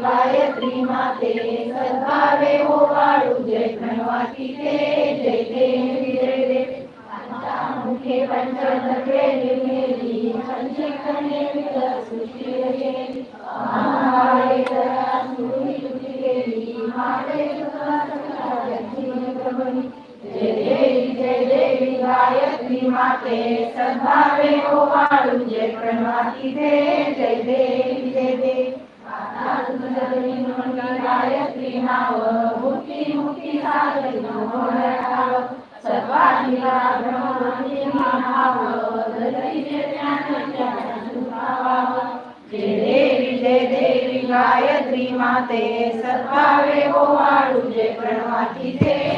गायत्री माते सद्भावे हो वाळू जय प्रणवाती ते जय देवी जय देवी मुखे पंचदके निर्मेली पंचकणे सृष्टी रचेली महामाये तया सुरी तुझी गेली माते तुझा सखा जय देवी जय देवी गायत्री माते सद्भावे हो वाळू जय प्रणवाती दे जय देवी जय देवी गायत्री नाव मुक्ती मुक्ती सागरी मनोहर सर्वांना ब्रह्मांडी नाव धरतीचे ज्ञान ज्ञान जय देवी जय देवी गायत्री माते सद्भावे हो वाळू जय प्रणवाती दे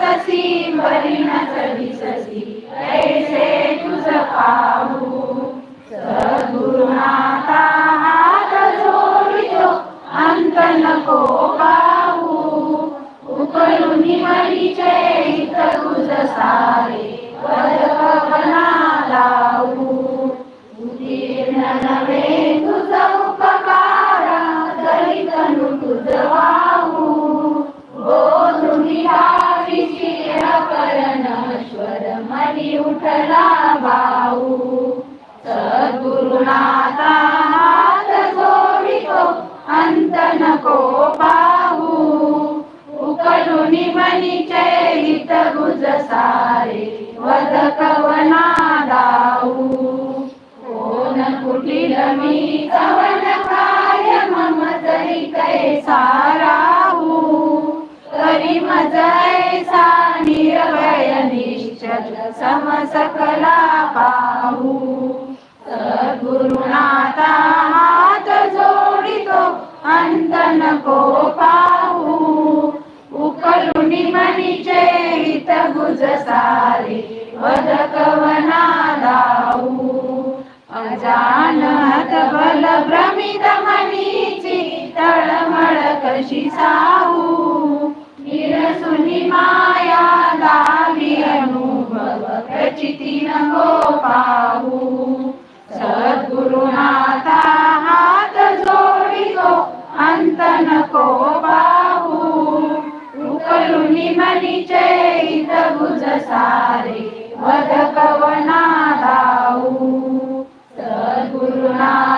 वससी बरीनच दिससी ऐसे तुझ पाहू। सद्गुरुनाथा हात जोडितो अंत नको पाहू। उकळून मरीचे हित तुझ सारे सद्गुरुनाथा हात जोडितो अंत नको पाहू उकलुनी मनीचे हित गुज सारे वदकवना दाऊ कोण कुटील मी कवन काय मम तरी कैसा राहू तरी मज निर्भय निश्चल समसकला पाहू गुरुनाथा हात जोडितो अंत नको पाहू. उकलुनी मनीचे हित गुज सारे वदकवना दाऊ अजानत बल भ्रमित मनीची तळमळ कशी साहू. निरसुनी माया दावी अनुभव प्रचिती नको पाहू. सद्गुरुनाथा हात जोडितो अंत नको पाहू उकलुनी मनीचे हित गुज सारे वदकवना दाऊ सद्गुरुनाथ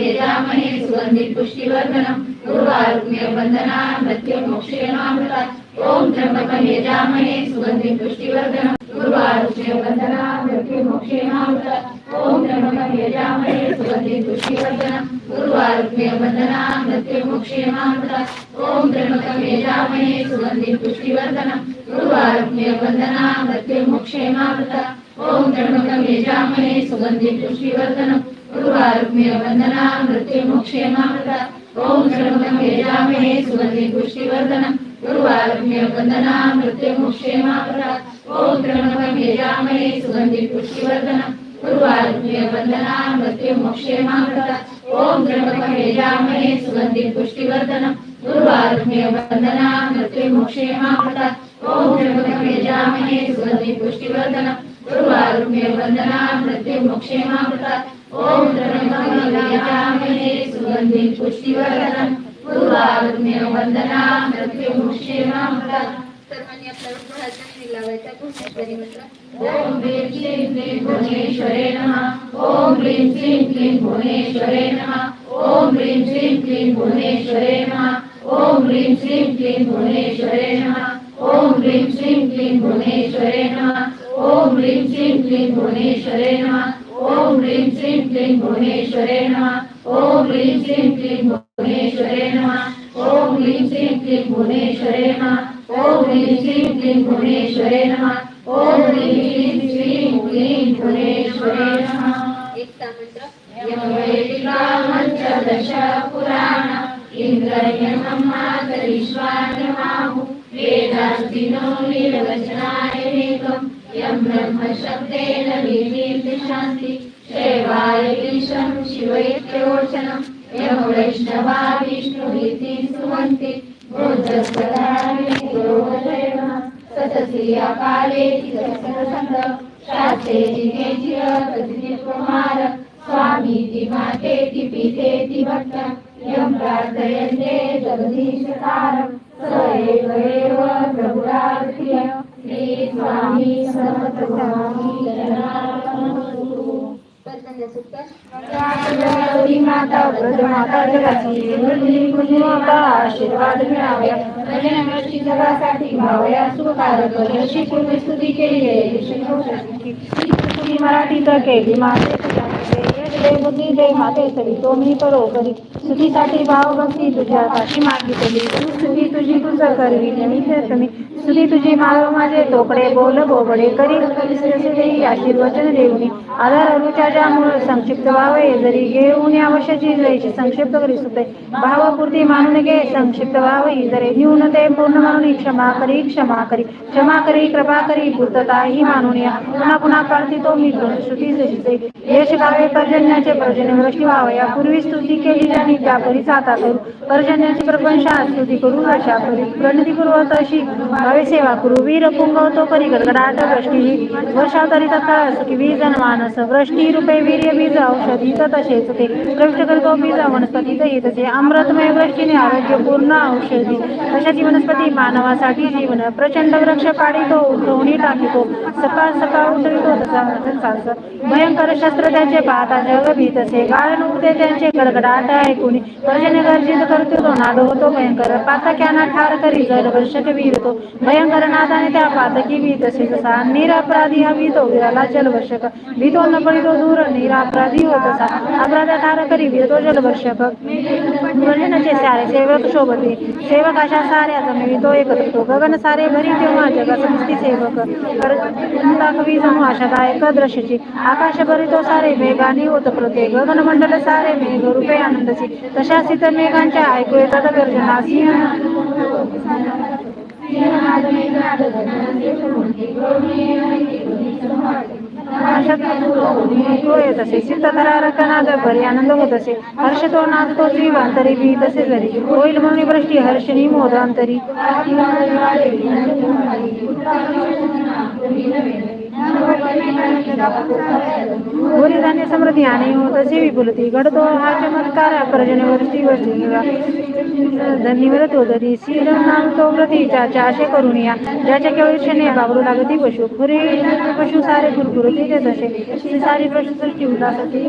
वेदामहे सुगन्धि पुष्टिवर्धनम् पूर्वारुण्य वन्दना मृत्युमोक्षेणामृतात् ॐ त्र्यम्बकमेजामहे सुगन्धि पुष्टिवर्धनम् पूर्वारुण्य वन्दना मृत्युमोक्षेणामृतात् ॐ त्र्यम्बकमेजामहे सुगन्धि पुष्टिवर्धनम् पूर्वारुण्य वन्दना मृत्युमोक्षेणामृतात् ॐ त्र्यम्बकमेजामहे सुगन्धि पुष्टिवर्धनम् पूर्वारुण्य वन्दना मृत्युमोक्षेणामृतात् ॐ त्र्यम्बकमेजामहे सुगन्धि पुष्टिवर्धनम् गुरुवारुभ्य वन्दना मृत्युमुक्षेमामृता ॐ शरणं यजामहे सुगन्धि पुष्टिवर्धनम् गुरुवारुभ्य वन्दना मृत्युमुक्षेमामृता ॐ शरणं यजामहे सुगन्धि पुष्टिवर्धनम् गुरुवारुभ्य वन्दना ॐ शरणं यजामहे सुगन्धि पुष्टिवर्धनम् गुरुवारुभ्य वन्दना ओम त्र्यंबकमे जामहे सुगंधि पुष्टिवर्धनम् उर्वारुक्मे वन्दना मृत्युमोक्षे मामृता ओम त्र्यंबकमे जामहे सुगंधि पुष्टिवर्धनम् उर्वारुक्मे वन्दना मृत्युमोक्षे मामृता सर्वांनी आपल्या हाताने लावायचा भुवनेश्वरी मंत्र ओम ह्रीं क्लीं क्लीं भुवनेश्वरे नमः ओम ह्रीं क्लीं क्लीं भुवनेश्वरे नमः ओम ह्रीं क्लीं क्लीं भुवनेश्वरे नमः ओम ह्रीं क्लीं क्लीं भुवनेश्वरे नमः ॐ ह्रीं श्रीं क्लीं भुवनेश्वरे नमः। ॐ ह्रीं श्रीं क्लीं भुवनेश्वरे नमः। ॐ ह्रीं श्रीं क्लीं भुवनेश्वरे नमः। ॐ ह्रीं श्रीं क्लीं भुवनेश्वरे नमः। ॐ ह्रीं श्रीं क्लीं भुवनेश्वरे नमः। ॐ ह्रीं श्रीं क्लीं भुवनेश्वरे नमः। ॐ ह्रीं श्रीं क्लीं क्लीं भुवनेश्वरे नमः। एकता मंत्र यमवेदिकामञ्चदश पुराण शान्तिनो निर्वचनायमेकं यं शिवैत्यो माता जगाची माता आशीर्वाद जगासाठी भावया सुखकारक जशी पूर्वी स्तुती केली आहे. केली माते बुद्धी माते सरी तो मी करो करी भाव भक्ती तुझ्या काशी मागितली. तू स्तुती तुझी तुझं करवी नेहमी सुधी तुझी मारो माझे तोकडे बोल बोबडे करी आशीर्वचन देऊनी. आधार अरुच्या ज्यामुळे संक्षिप्त व्हावे जरी घेऊन आवश्यची जायची संक्षिप्त करी सुते भावपूर्ती मानून घे संक्षिप्त व्हावे जरी न्यून ते पूर्ण मानून क्षमा करी क्षमा करी. क्षमा करी कृपा करी पूर्तता ही मानून या. पुन्हा पुन्हा प्रार्थी तो मी श्रुती जशीचे. यश गावे पर्जन्याचे पर्जन्य वृष्टी व्हावे. या पूर्वी स्तुती केली ज्यांनी त्या परी आता करू. पर्जन्याची प्रपंशा स्तुती करू अशा करू. प्रणती पूर्वत अशी भावे सेवा करू. वीर पुंगवतो करी गडगडाट वृष्टी वर्षावतरी तत्काळ सुखी वीर जनमान वृष्टी रूपे वीर्य बीज औषधी तसेच ते. प्रविष्ट बीज वनस्पती येत ते. अमृतमय वृष्टीने आरोग्य पूर्ण औषधी. तशाची वनस्पती मानवासाठी जीवन. प्रचंड वृक्ष पाडितो उठवणी टाकितो. सकाळ सकाळ उठवितो तसा चालतं भयंकर शस्त्र त्यांचे पाहता जग जग भीतसे. गाळण उठते त्यांचे गडगडाट ऐकून गर्जने गर्जित करतो तो नाद होतो भयंकर. पातक्यांना ठार करी जल वर्षक वीरतो. भयंकर नादाने त्या पातकी भीत असे जसा निरपराधी हवी तो विराला जलवर्षक भीतो न पडितो दूर निरापराधी होत तसा अपराध ठार करी वीरतो जलवर्षक. गर्जनाचे सारे सेवक शोभते. सेवक अशा साऱ्याचा मिळतो एकत्र तो गगन सारे भरी तेव्हा जगा समस्ती सेवक. दाखवी जणू आशादायक दृश्याची. आकाश भरितो सारे मेघाने होत प्रते गगन मंडल सारे मेघ रूपे आनंदची. तशा सित मेघांच्या ऐकू येतात गर्जना. सिंह ऐकू येत असे सिद्ध तरारक आनंद होत असे हर्ष तो नाद तो जीवांतरी बी तसे जरी होईल म्हणून वृष्टी हर्षणी मोदांतरी गोरी धान्य समृद्धी आणि होत असे विपुलती घडतो हा चमत्कार पर्जन्य वृष्टी वृष्टी धन्यवर तो दरी शील नाम तो प्रतीचा चाशे करून या. ज्याच्या केवळ क्षणे बाबरू लागती पशु. खुरे पशु सारे कुरकुरती ते जसे ती सारी पशु सृष्टी उदासती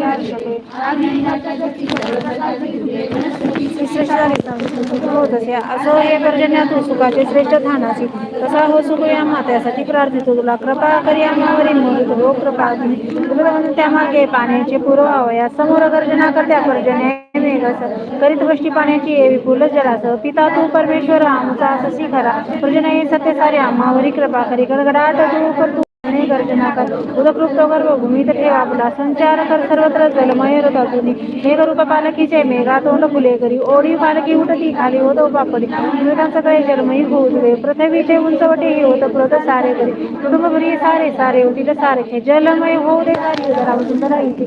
होत असे. असो हे पर्जन्या तू सुखाचे श्रेष्ठ थानासी. तसा हो सुख या मात्यासाठी प्रार्थितो तुला. कृपा करी आम्हावरील मोहित हो कृपा त्या मागे पाण्याचे पुरवावया समोर गर्जना करत्या पर्जन्या. करीत गोष्टी पाण्याची एवी फुल जलास पिता तू परमेश्वर आमचा ससी खरा. पर्जन्य सत्य सारे आम्हावरी कृपा करी. गडगडाट तू कर तू गर्जना कर. उदकृप्त गर्भ भूमीत ठेवा आपला संचार कर सर्वत्र जलमय रथा तुनी मेघरूप पालखीचे मेघा तोंड फुले करी. ओढी पालखी उठती खाली होत पापडी. मेघांचं काही जलमयी होऊ दे पृथ्वीचे उंचवटे हे होत प्रत सारे करी. कुटुंब भरी सारे सारे होतील सारखे जलमय होऊ दे सारी उदरावर सुंदर येते.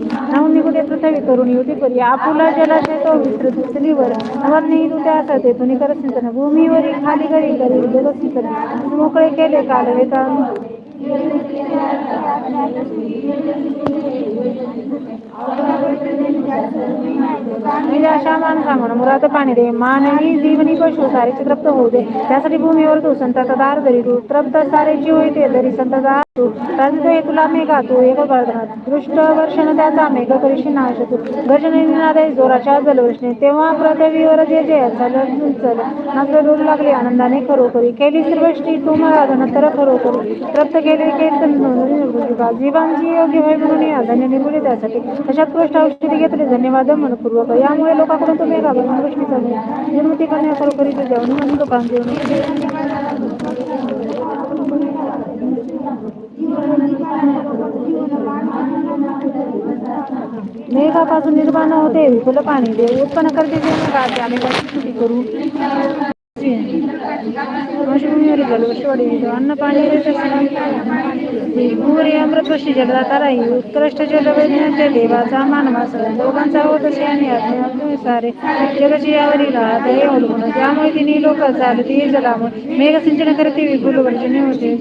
निघू दे पृथ्वी करून युती करी आपुला जलाशय तो विस्तृत उचलीवर नवर नाही तू त्या असते तुनी कर सिंचन. भूमीवरी खाली करी करी जलसी करी मोकळे केले काल वेता म्हणजे म्हणजे अशा माणसा म्हणून मुरात पाणी दे. मानवी जीवनी पशु सारे तृप्त होऊ दे. त्यासाठी भूमीवर तू संततदार दरी तू. तृप्त सारे जीव येते दरी संतदार तू. राजतो एक तुला मेघा तू एक गर्दनात दृष्ट वर्षण त्याचा मेघ करीशी नाश तू गर्जने निनादे जोराच्या जलवृष्णे तेव्हा पृथ्वीवर जे जे चल चल. नाचले डोलू लागले. आनंदाने खरोखरी. केली श्रीवष्टी तू मला धनतर खरोखरी. तृप्त केले कीर्तन जीवांची योग्य होय म्हणून धन्य निघून त्यासाठी अशा गोष्ट औषधी घेतले. धन्यवाद मनपूर्वक. होतं. यामुळे लोकांकडून तुम्ही गाभण गोष्टी चालू निर्मिती करण्या खरोखरी जेवण म्हणून दुकान मेघापासून निर्माण होते. विपुल पाणी दे उत्पन्न करते जे मेघाचे आम्ही त्याची स्तुती करू अश्विनीवर जलवशवाडी अन्न पाणी भूरी अमृतवशी जलदाताराई उत्कृष्ट जलवैज्ञाच्या देवाचा मानवास दोघांचा होत असे आणि आत्म्यात्मे सारे जगाची यावरी अवलंबून त्यामुळे तिने लोक चालती जलामुळे मेघसिंचन करते विपुल वर्जने होते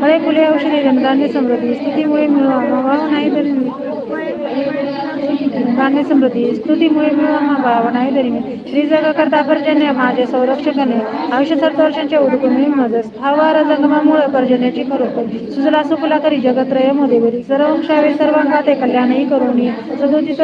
फळे फुले औषधी जनतांनी समृद्धी स्थितीमुळे मिळवा नाही तरी मान्य समृद्धी स्तुतीमुळे मिळवा भाव नाही मी श्री जगाकरता पर्जन्य माझे संरक्षकने आयुष्य सत्तर वर्षांच्या उदकुमी मज स्थावर जंगमामुळे पर्जन्याची खरोखर सुजला सुफला करी जगत्रयमध्ये बरी सर्व क्षावे सर्वांगा ते कल्याणही करून सदोचित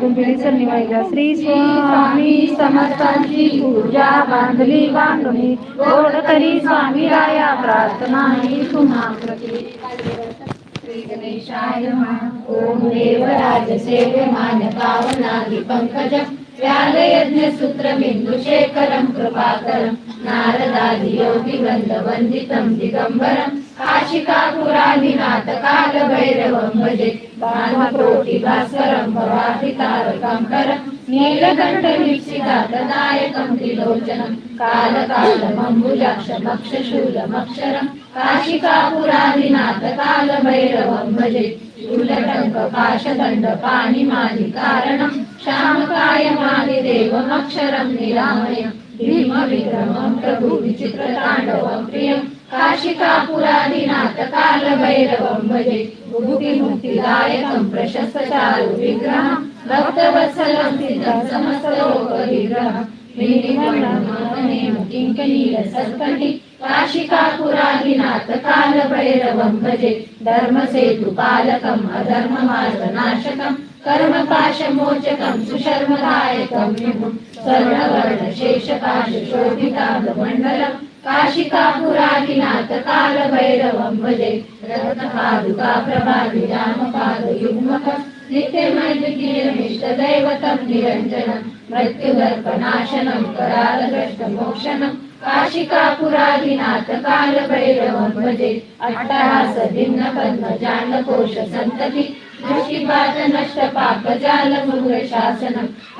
गुंबिडी सन्निवाईला श्री स्वामी समर्थांची पूजा बांधली बांधणी गोड करी स्वामी राया प्रार्थना ही तुम्हा प्रती श्री गणेशाय ओम देवराज सेव्यमान पावनादि पंकज व्यालयज्ञ कृपाकरं नारदादियोगिवन्दवन्दितं दिगम्बरम्. वृंद वंदितं दिगंबरं काशिकापुरादिनाथ काल भैरवं भजे. भानुकोटि भास्करं भवाभितारकं करं. नीलकण्ठ निप्सितातदायकं त्रिलोचनं. कालकालमम्बुजाक्षमक्षशूलमक्षरं काशिकापुरादिनाथ कालभैरवं भजे. शूलटङ्क पाशदण्ड पाणिमादि कारणं. श्यामकायमादिदेवमक्षरं निरामयं. भीमविक्रमं प्रभु विचित्रताण्डवं प्रियं. काशिकापुरादिनाथ कालभैरवं भजे मुक्तिमुक्तिदायकं प्रशस्त चारु विग्रहं भक्तवत्सलं सिद्धं समस्तलोकविग्रहं किङ्कनील सत्कटि काशिकापुरादिनाथ कालभैरवं भजे धर्मसेतुपालकम् अधर्ममार्गनाशकम् कर्मपाशमोचकं सुशर्मदायकं विभुं स्वर्णवर्णशेषपाशशोभिताङ्गमण्डलम् काशिकापुरादिनाथ कालभैरवं भजे रत्नपादुका प्रभाविरामपादयुग्मकं नित्यमैत्रिकीर्मिष्टदैवतं निरञ्जनं मृत्युदर्पनाशनं करालग्रस्तमोक्षणं काशिकापुरादिनाथ कालभैरवं भजे अट्टहास भिन्न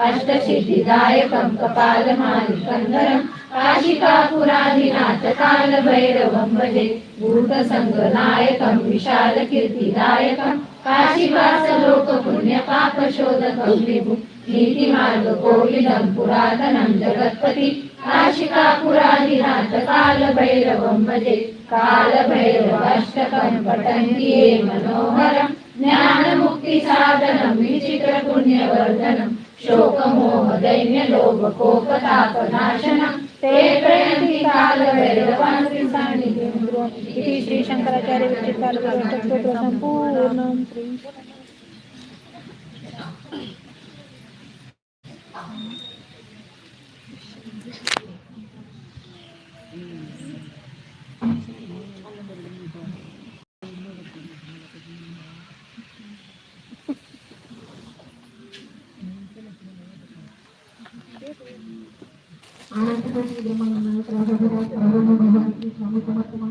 अष्टसिद्धिदायकं कपालमालिकन्दरम् काशिकापुराधिनाथ कालभैरवं भजे भूतसङ्गनायकं विशालकीर्तिदायकं काशिवासलोकपुण्यपापशोधकं विभुं नीतिमार्गकोविदं पुरातनं जगत्पति काशिकापुराधिनाथ कालभैरवं भजे कालभैरवाष्टकं पठन्ति ये मनोहरं ज्ञानमुक्तिसाधनं विचित्रपुण्यवर्धनं शोकमोहदैन्यलोभकोपतापनाशनम् ते प्रयन्ति कालभैरवान्ति सान्निध्यं इति श्री शंकराचार्य विरचित कालभैरवाष्टक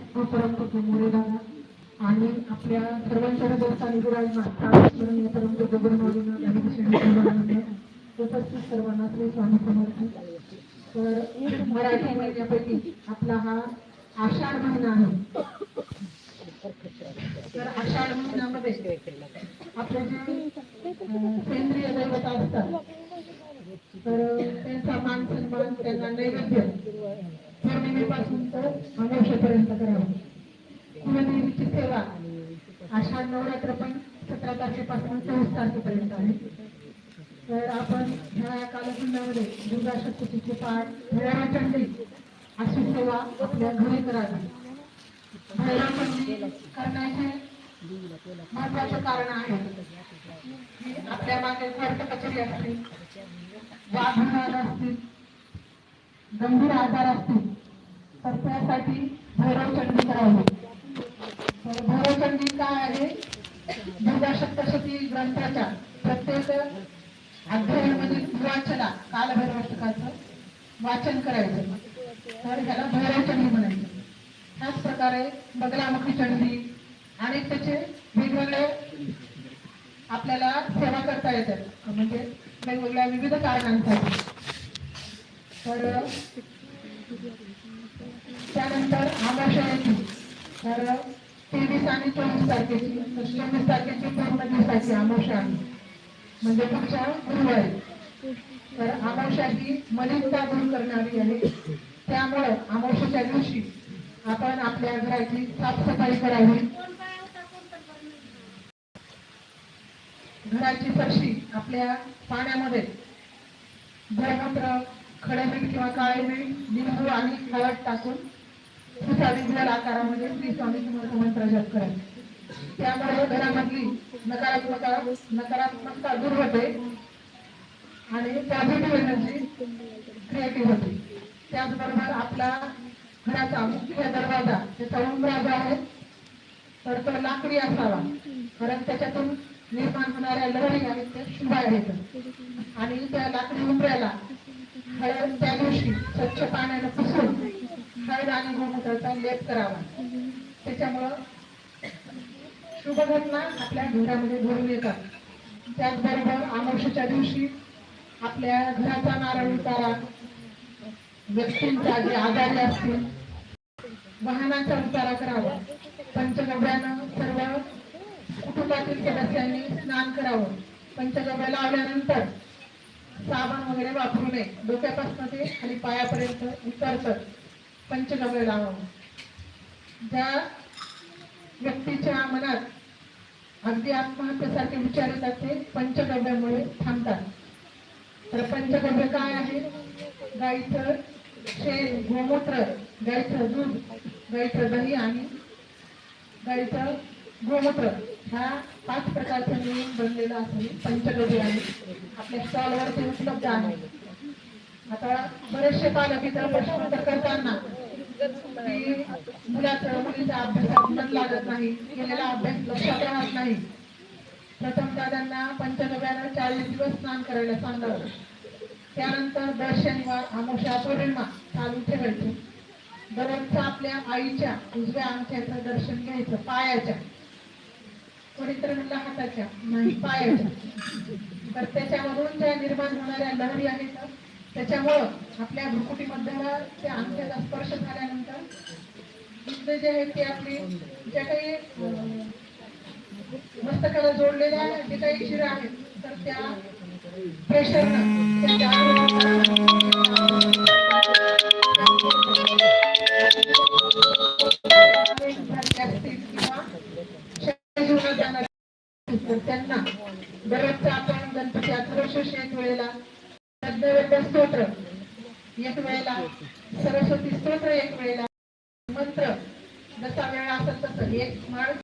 स्तोत्र संपूर्णं श्री आणि आपल्या सर्वांच्या देवस्थानी विराजमान प्राणस्मरणीय परंतु उपस्थित सर्वांना श्री स्वामी समर्थ तर मराठी महिन्यापैकी आपला हा आषाढ महिना आहे तर आषाढ महिन्यामध्ये आपले जे सेंद्रिय दैवत असतात तर त्यांचा मान सन्मान त्यांना नैवेद्य पौर्णिमेपासून तर अमावस्येपर्यंत करावं कुलदेवीची सेवा आषाढ नवरात्र पण सतरा तारखेपासून चोवीस तारखेपर्यंत आहे तर आपण ह्या कालखंडामध्ये दुर्गा शक्तीची पाठ भैरवचंडी अशी सेवा आपल्या घरी करावी भैरवचंडी करण्याचे महत्वाचं कारण आहे आपल्या मागे कोर्ट कचेरी असतील वाघ असतील गंभीर आजार असतील तर त्यासाठी भैरवचंडी करावी. तर भैरवचंडी काय आहे? दुर्गा सप्तशती ग्रंथाच्या प्रत्येक अध्यायामध्ये वाचना कालभैरवष्टकाचं वाचन करायचं. तर ह्याला भैरवचंडी म्हणायचं. त्याच प्रकारे बगलामुखी चंडी आणि त्याचे वेगवेगळे आपल्याला सेवा करता येतात. म्हणजे वेगवेगळ्या विविध कारणांसाठी. म्हणजे म्हणजे तर त्यानंतर अमावस्या येते तर तेवीस आणि चोवीस तारखेची चोवीस तारखेची पूर्ण दिवसाची अमावस्या आहे म्हणजे पुढच्या गुरुवारी. तर अमावस्या ही मलिनता दूर करणारी आहे. त्यामुळे अमावस्याच्या दिवशी आपण आपल्या घराची साफसफाई करावी. घराची फरशी आपल्या पाण्यामध्ये धर्मत्र खडे किंवा काळे मीठ लिंबू आणि हळद टाकून पुसावी आकारामध्ये श्री स्वामी समर्थ मंत्र जप करायचे त्यामुळे घरामधली नकारात्मक नकारात्मकता दूर होते आणि पॉझिटिव्ह एनर्जी क्रिएटिव्ह होते. त्याचबरोबर आपला घराचा मुख्य दरवाजा त्याचा उंबरा जो आहे तर तो लाकडी असावा. कारण त्याच्यातून निर्माण होणाऱ्या लहरी आहेत त्या शुभ आहेत. आणि त्या लाकडी उंबऱ्याला हळद त्या दिवशी स्वच्छ पाण्यानं पुसून हळद आणि गोमूत्राचा लेप करावा. त्याच्यामुळं शुभ घटना आपल्या घरामध्ये घडून येतात. त्याचबरोबर अमावस्येच्या दिवशी आपल्या घराचा नारळ उतारा व्यक्तींचा जे आजारी असतील वाहनाचा उतारा करावा. पंचगव्यानं सर्व कुटुंबातील सदस्यांनी स्नान करावं. पंचगव्या लावल्यानंतर साबण वगैरे वापरू नये. डोक्यापासून ते खाली पायापर्यंत उतरतात पंचगव्य लावावं. ज्या व्यक्तीच्या मनात अगदी आत्महत्येसारखे विचार येतात ते पंचगव्यामुळे थांबतात. तर पंचगव्य काय आहे? गाईचं शेण गोमूत्र गाईचं दूध गाईचं दही आणि गाईचं गोमूत्र. ह्या पाच प्रकारचं मिळून बनलेलं असेल हे पंचगव्य आहे आपल्या स्टॉलवर ते उपलब्ध आहे. आता बरेचसे पालक इतर प्रश्नोत्तर करताना मुलाचं मुलीचा अभ्यासात मन लागत नाही केलेला अभ्यास लक्षात राहत नाही. प्रथम दादांना पंचगव्यानं चाळीस दिवस स्नान करायला सांगावं. त्यानंतर दर शनिवार अमावस्या पौर्णिमा चालू ठेवायचं. दररोजचं आपल्या आईच्या उजव्या अंगठ्याचं दर्शन घ्यायचं पायाच्या. कोणीतरी म्हणलं हाताच्या नाही पायाच्या तर त्याच्यामधून ज्या निर्माण होणाऱ्या लहरी आहेत त्याच्यामुळं आपल्या भ्रुकुटीमध्ये त्या अंगठ्याचा स्पर्श झाल्यानंतर इथले जे आहेत ते आपली ज्या काही मस्तकाला जोडलेल्या जे काही शिरा आहेत तर त्या प्रेशरनं त्या जागृत किंवा जाणार त्यांना दररोजचं आपण गणपती अथर्वशीर्ष एक वेळेला सद्यवेद स्तोत्र एक वेळेला सरस्वती स्तोत्र एक वेळेला मंत्र जसा वेळ असेल तसं एक माळ